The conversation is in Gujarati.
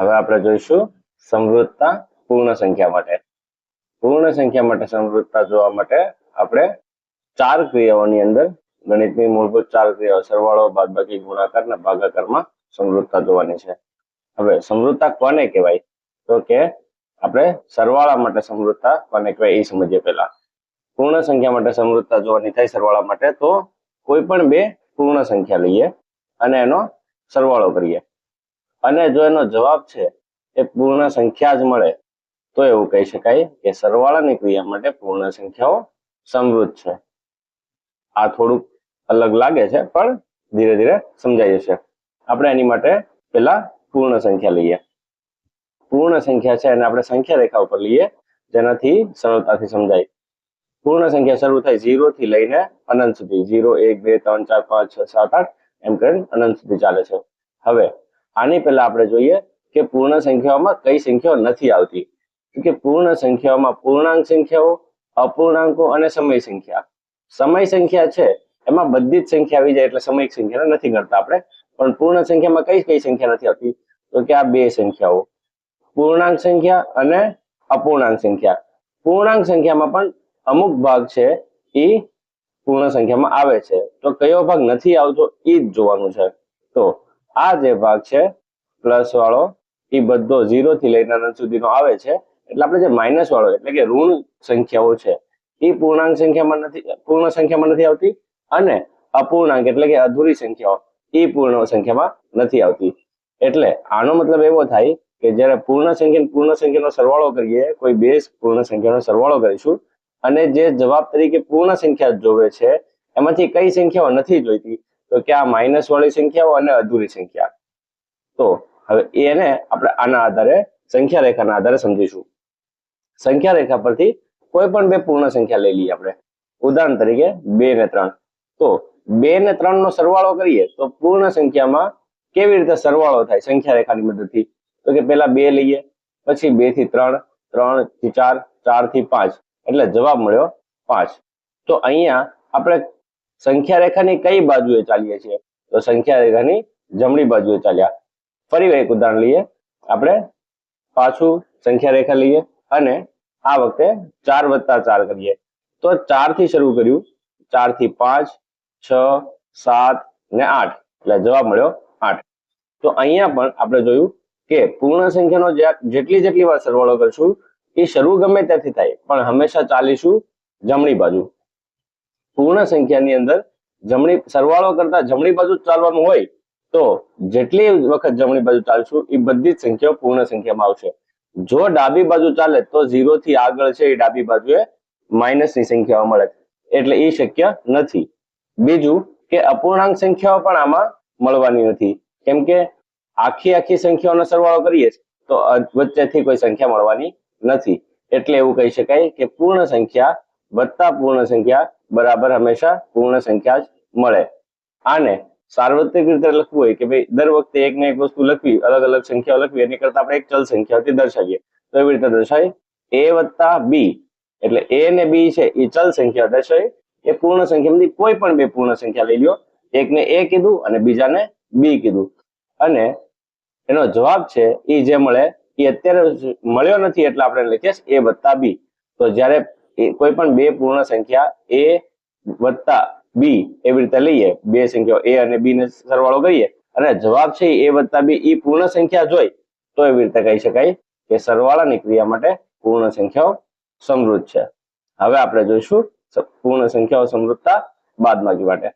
હવે આપણે જોઈશું સમૃદ્ધતા પૂર્ણ સંખ્યા માટે. પૂર્ણ સંખ્યા માટે સમૃદ્ધતા જોવા માટે આપણે ચાર ક્રિયાઓની અંદર ગણિતની મૂળભૂત ચાર ક્રિયાઓ, સરવાળો, બાદબાકી, ગુણાકાર અને ભાગાકારમાં સમૃદ્ધતા જોવાની છે. હવે સમૃદ્ધતા કોને કહેવાય? તો કે આપણે સરવાળા માટે સમૃદ્ધતા કોને કહેવાય એ સમજીએ પહેલા. પૂર્ણ સંખ્યા માટે સમૃદ્ધતા જોવાની થાય સરવાળા માટે તો કોઈ પણ બે પૂર્ણ સંખ્યા લઈએ અને એનો સરવાળો કરીએ. અને જો એનો જવાબ છે, એ પૂર્ણ સંખ્યા જ મળે, તો એવું કહી શકાય કે સરવાળાની ક્રિયા માટે પૂર્ણ સંખ્યાઓ સમૃદ્ધ છે. આ થોડુંક અલગ લાગે છે, પણ ધીરે ધીરે સમજાઈ જશે. આપણે એની માટે પેલા પૂર્ણ સંખ્યા લઈએ. પૂર્ણ સંખ્યા છે અને આપણે સંખ્યા રેખા ઉપર લઈએ, જેનાથી સરળતાથી સમજાય. પૂર્ણ સંખ્યા શરૂ થાય ઝીરો થી લઈને અનંત સુધી. ઝીરો, એક, બે, ત્રણ, ચાર, પાંચ, છ, સાત, આઠ, એમ કરીને અનંત સુધી ચાલે છે. હવે આની પહેલા આપણે જોઈએ કે પૂર્ણ સંખ્યાઓમાં કઈ સંખ્યાઓ નથી આવતી. કે પૂર્ણ સંખ્યાઓમાં પૂર્ણાંક સંખ્યાઓ, અપૂર્ણાંકો અને સમય સંખ્યા. સમય સંખ્યા છે, એમાં બધી જ સંખ્યા આવી જાય એટલે સમયિક સંખ્યા નથી ગણતા આપણે. પણ પૂર્ણ સંખ્યામાં કઈ કઈ સંખ્યા નથી આવતી? તો કે આ બે સંખ્યાઓ. પૂર્ણાંક સંખ્યા અને અપૂર્ણાંક સંખ્યા. પૂર્ણાંક સંખ્યામાં પણ અમુક ભાગ છે એ પૂર્ણ સંખ્યામાં આવે છે. તો કયો ભાગ નથી આવતો એ જ જોવાનું છે. તો આ જે ભાગ છે પ્લસ વાળો, એ બધો ઝીરો થી લઈને અનંત સુધીનો આવે છે. એટલે આપણે જે માઇનસ વાળો, એટલે કે ઋણ સંખ્યાઓ છે, એ પૂર્ણાંક સંખ્યામાં નથી, પૂર્ણ સંખ્યામાં નથી આવતી અને અપૂર્ણાંક એટલે કે અધૂરી સંખ્યાઓ, એ પૂર્ણ સંખ્યામાં નથી આવતી. એટલે આનો મતલબ એવો થાય કે જ્યારે પૂર્ણ સંખ્યા, પૂર્ણ સંખ્યાનો સરવાળો કરીએ, કોઈ બે પૂર્ણ સંખ્યાનો સરવાળો કરીશું, અને જે જવાબ તરીકે પૂર્ણ સંખ્યા જોવે છે, એમાંથી કઈ સંખ્યાઓ નથી જોઈતી તો કે આ માઇનસ વાળી સંખ્યાઓ અને અધૂરી સંખ્યા. તો હવે એને આપણે આના આધારે સંખ્યા રેખાના આધારે સમજીશું. સંખ્યા રેખા પરથી કોઈ પણ બે પૂર્ણ સંખ્યા લઈ લઈએ આપણે. ઉદાહરણ તરીકે બે ને ત્રણ. તો બે ને ત્રણ નો સરવાળો કરીએ તો પૂર્ણ સંખ્યામાં કેવી રીતે સરવાળો થાય સંખ્યા રેખાની મદદથી? તો કે પેલા બે લઈએ, પછી બેથી ત્રણ ત્રણથી ચાર ચારથી પાંચ. એટલે જવાબ મળ્યો પાંચ. તો અહીંયા આપણે સંખ્યા રેખાની કઈ બાજુએ ચાલીએ છીએ? તો સંખ્યા રેખાની જમણી બાજુએ ચાલ્યા. ફરી એક ઉદાહરણ લઈએ. આપણે પાછું સંખ્યા રેખા લઈએ અને આ વખતે ચાર વત્તા ચાર કરીએ. તો ચારથી શરૂ કર્યું. ચારથી પાંચ, છ, સાત ને આઠ. એટલે જવાબ મળ્યો આઠ. તો અહીંયા પણ આપણે જોયું કે પૂર્ણ સંખ્યાનો જેટલી જેટલી વાર સરવાળો કરશું, એ શરૂ ગમે ત્યાંથી થાય, પણ હંમેશા ચાલીશું જમણી બાજુ. પૂર્ણ સંખ્યાની અંદર જમણી, સરવાળો કરતા જમણી બાજુ ચાલવાનું હોય, તો જેટલી વખત જમણી બાજુ ચાલશું, એ બધી જ સંખ્યાઓ પૂર્ણ સંખ્યામાં આવશે. જો ડાબી બાજુ ચાલે, તો ઝીરો થી આગળ છે એ ડાબી બાજુએ માઇનસ સંખ્યાઓ મળે એટલે એ શક્ય નથી. બીજું કે અપૂર્ણાંક સંખ્યાઓ પણ આમાં મળવાની નથી. કેમ કે આખી આખી સંખ્યાઓનો સરવાળો કરીએ તો વચ્ચેથી કોઈ સંખ્યા મળવાની નથી. એટલે એવું કહી શકાય કે પૂર્ણ સંખ્યા વત્તા પૂર્ણ સંખ્યા બરાબર હંમેશા પૂર્ણ સંખ્યા જ મળે. આને સાર્વત્રિક રીતે લખવું હોય કે ભાઈ દર વખતે એક ને એક વસ્તુ લખવી, અલગ અલગ સંખ્યાઓ લખવી, એની કરતા આપણે એક ચલ સંખ્યાઓથી દર્શાવીએ. તો એવી રીતે દર્શાવી એ વત્તા બી, એટલે એ ને બી છે એ ચલ સંખ્યા દર્શાવી એ પૂર્ણ સંખ્યામાંથી કોઈ પણ બે પૂર્ણ સંખ્યા લઈ લ્યો. એકને એ કીધું અને બીજાને બી કીધું. અને એનો જવાબ છે એ જે મળે એ અત્યારે મળ્યો નથી એટલે આપણે લખીએ એ વત્તા બી. તો જ્યારે એ કોઈ પણ બે પૂર્ણ સંખ્યા એ વત્તા બી એવી રીતે લઈએ. બે સંખ્યાઓ એ અને બી ને સરવાળો કરીએ. અને જવાબ છે એ વત્તા બી. એ પૂર્ણ સંખ્યા જોઈ તો એવી રીતે કહી શકાય કે સરવાળાની ક્રિયા માટે પૂર્ણ સંખ્યાઓ સમૃદ્ધ છે. હવે આપણે જોઈશું પૂર્ણ સંખ્યાઓ સમૃદ્ધતા બાદબાકી માટે.